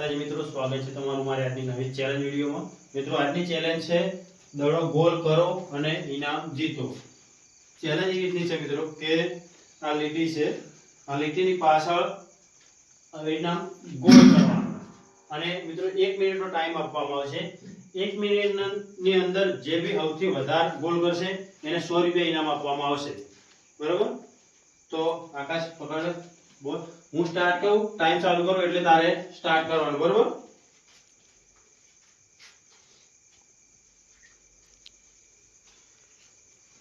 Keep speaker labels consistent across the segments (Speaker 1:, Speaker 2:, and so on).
Speaker 1: આજે મિત્રો, સ્વાગત છે તમારું મારી આજની નવી ચેલેન્જ વિડીયોમાં. મિત્રો, આજની ચેલેન્જ છે, દડો ગોલ કરો અને ઇનામ જીતો. ચેલેન્જ એવી રીતની છે મિત્રો કે આ લીટી છે, આ લીટીની પાછળ ઇનામ ગોલ કરવાનો. અને મિત્રો, એક મિનિટનો ટાઈમ આપવામાં આવશે એક મિનિટની અંદર જે બી સૌથી વધારે ગોલ કરશે, એને સો રૂપિયા ઇનામ આપવામાં આવશે. બરોબર? તો આકાશ, પકડ. બોલ હું સ્ટાર્ટ કરું ટાઈમ ચાલુ કરું એટલે તારે સ્ટાર્ટ કરવાનું, બરોબર?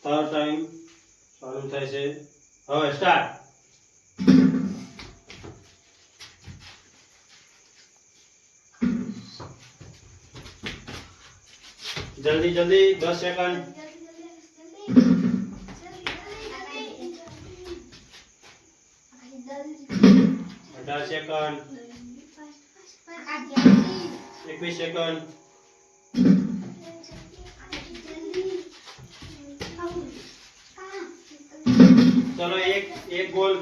Speaker 1: તારો ટાઈમ ચાલુ થાય છે. હવે સ્ટાર્ટ જલ્દી જલ્દી, દસ સેકન્ડ અઢાર સેકન્ડ એકવીસ સેકન્ડ ચલો એક એક ગોલ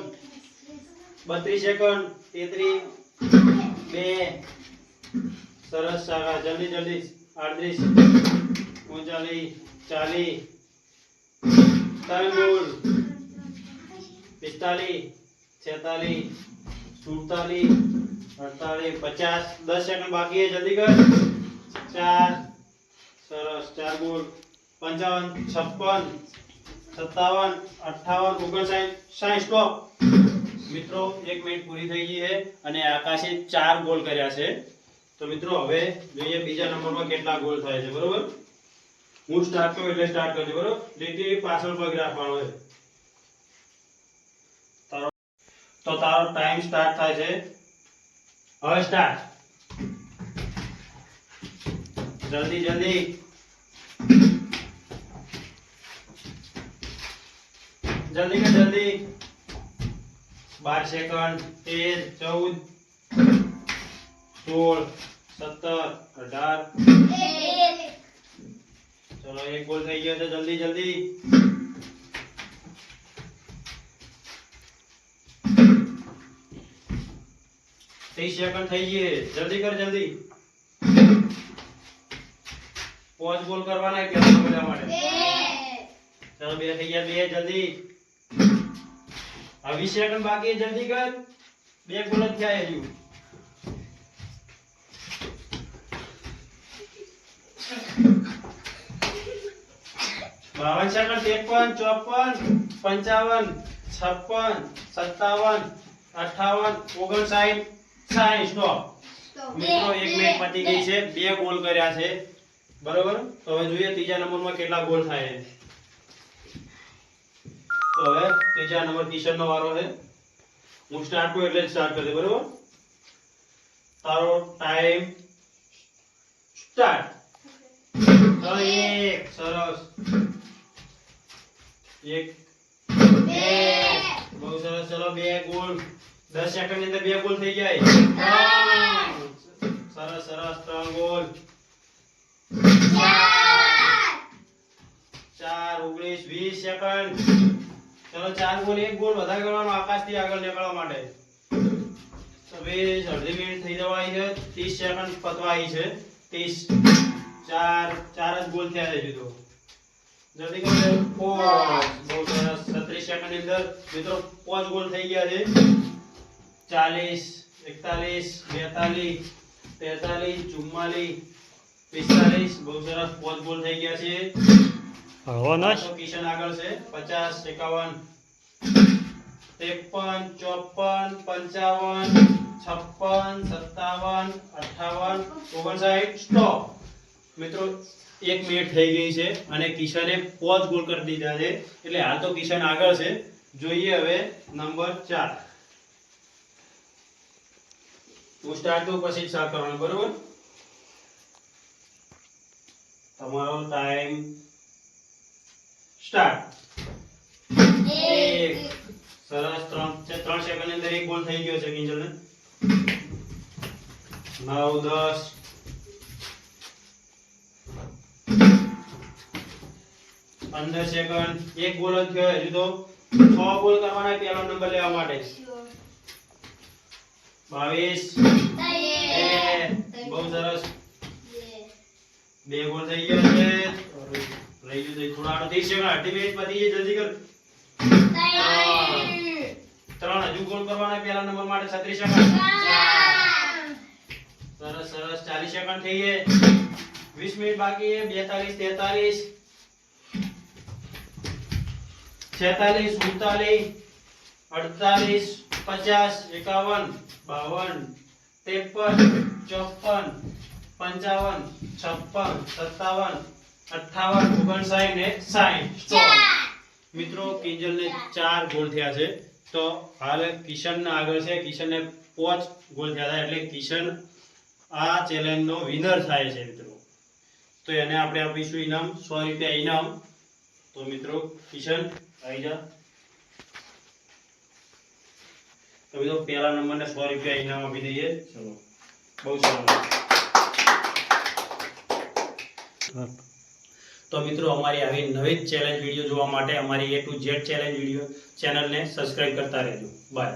Speaker 1: બત્રીસ સેકન્ડ તેત્રીસ બે સરસ સારા જલ્દી જલ્દી આડત્રીસ ઓગણચાલીસ ચાલીસ ત્રણ ગોલ પિસ્તાલીસ છેતાલીસ સુડતાલીસ, અડતાલીસ, પચાસ, દસ સેકન્ડ બાકી છે ચાર, સરસ, ચાર ગોલ પંચાવન, છપ્પન, સત્તાવન, અઠ્ઠાવન, ઓગણસાઠ સાઠ સ્ટોપ મિત્રો, એક મિનિટ પૂરી થઈ ગઈ છે અને આકાશે ચાર ગોલ કર્યા છે. તો મિત્રો, હવે જોઈએ બીજા નંબરમાં કેટલા ગોલ થાય છે, બરોબર? હું સ્ટાર્ટ કરું એટલે સ્ટાર્ટ કરજો, બરોબર? લીટી પાછળ પગ રાખવાનો છે તારો તો તારો ટાઈમ સ્ટાર્ટ થાય છે. હવે સ્ટાર્ટ જલ્દી જલ્દી. જલ્દી કે જલ્દી? બાર સેકન્ડ તેર ચૌદ સોળ સત્તર અઢાર. ચલો એક ગોલ થઈ ગયો છે. જલ્દી જલ્દી. ત્રીસ સેકન્ડ થઈ ગઈ. જલ્દી કર જલ્દી. પોચ બોલ કરવાના કે બધા માટે. ચાલો બે થઈ ગયા બે જલ્દી. હવે વીસ સેકન્ડ બાકી જલ્દી કર. બે ગોલ જ થયા હજુ. બાવન સેકન્ડ ત્રેપન ચોપન પંચાવન છપ્પન સત્તાવન અઠાવન ઓગણસાઠ સાઠ સ્ટોપ મિત્રો એક મિનિટ પતી ગઈ છે. બે ગોલ કર્યા છે. બરોબર? તો હવે જોઈએ ત્રીજા નંબરમાં કેટલા ગોલ થાય છે. તો હવે ત્રીજા નંબર કિશન વારો છે. હું સ્ટાર્ટ કરું એટલે સ્ટાર્ટ કરી બરોબર? તારો ટાઈમ સ્ટાર્ટ ચલો એક સરસ. એક. બે. બહુ સરસ. ચલો બે ગોલ. દસ સેકન્ડની અંદર બે ગોલ થઈ જાય. સરસ સરસ, ત્રણ ગોલ ચાર, ઓગણીસ, વીસ સેકન્ડ ચલો, ચાર ગોલ એક ગોલ વધારે કરવાનો આકાશથી આગળ નીકળવા માટે. છવ્વીસ અડધી મિનિટ થઈ જવા આવી છે. ત્રીસ સેકન્ડ પતવા આવી છે. ત્રીસ, ચાર ચાર જ ગોલ થયા છે તો જલ્દી કરો સેકન્ડની અંદર મિત્રો, પાંચ ગોલ થઈ ગયા છે. ચાલીસ એકતાલીસ બેતાલીસ તેતાલીસ ચુમ્માલીસ પિસ્તાલીસ. બહુ સરસ પોચ બોલ થઈ ગયા છે. કિશન આગળ છે. પચાસ એકાવન ત્રેપન ચોપન પંચાવન છપ્પન સત્તાવન અઠાવન ઓગણસાઠ. સ્ટોપ મિત્રો એક મિનિટ થઈ ગઈ છે અને કિશને પોચ ગોલ કરી દીધા છે. એટલે હાલ તો કિશન આગળ છે. જોઈએ હવે નંબર ચાર. હું સ્ટાર્ટ પછી કરવાનું બરોબર? તમારો ટાઈમ સ્ટાર્ટ એક. સરસ ત્રણ ત્રણ સેકન્ડ અંદર એક બોલ થઈ ગયો છે કિંજલ ને નવ દસ. પંદર સેકન્ડ એક બોલ જ થયો હજુ તો. છ બોલ કરવાના પહેલો નંબર લેવા માટે. બાવીસ.
Speaker 2: બહુ
Speaker 1: સરસ. બે ગોલ થઈ ગયો રહી ગયું થઈ થોડા અડધી સેકન્ડ. મિનિટ પતી ગઈ. જલ્દી કર. ત્રણ. હજુ ગોલ કરવાના પહેલા નંબર માટે છત્રીસ સરસ સરસ. ચાલીસ સેકન્ડ થઈ ગયે. વીસ મિનિટ બાકી છે. બેતાલીસ તેતાલીસ. છેતાલીસ ઉડતાલીસ અડતાલીસ. પચાસ, એકાવન, બાવન, ત્રેપન, ચોપન, પંચાવન, છપ્પન, સત્તાવન, અઠ્ઠાવન, ઓગણસાઠ ને સાઠ સ્ટોપ મિત્રો કિંજલને ચાર ગોલ થયા છે. તો હાલ કિશન આગળ છે. કિશનને પાંચ ગોલ થયા હતા. એટલે કિશન આ ચેલેન્જનો વિનર થાય છે મિત્રો. તો એને આપણે આપીશું ઇનામ. સો રૂપિયા ઇનામ. તો મિત્રો, કિશન, આવી જા. તો બીજો પહેલા નંબરને સો રૂપિયા ઇનામ આપી દઈએ. ચલો. બહુ સારું તો મિત્રો અમારી આવી નવી ચેલેન્જ વીડિયો જોવા માટે અમારી A to Z challenge video ચેનલને સબસ્ક્રાઇબ કરતા રહેજો. બાય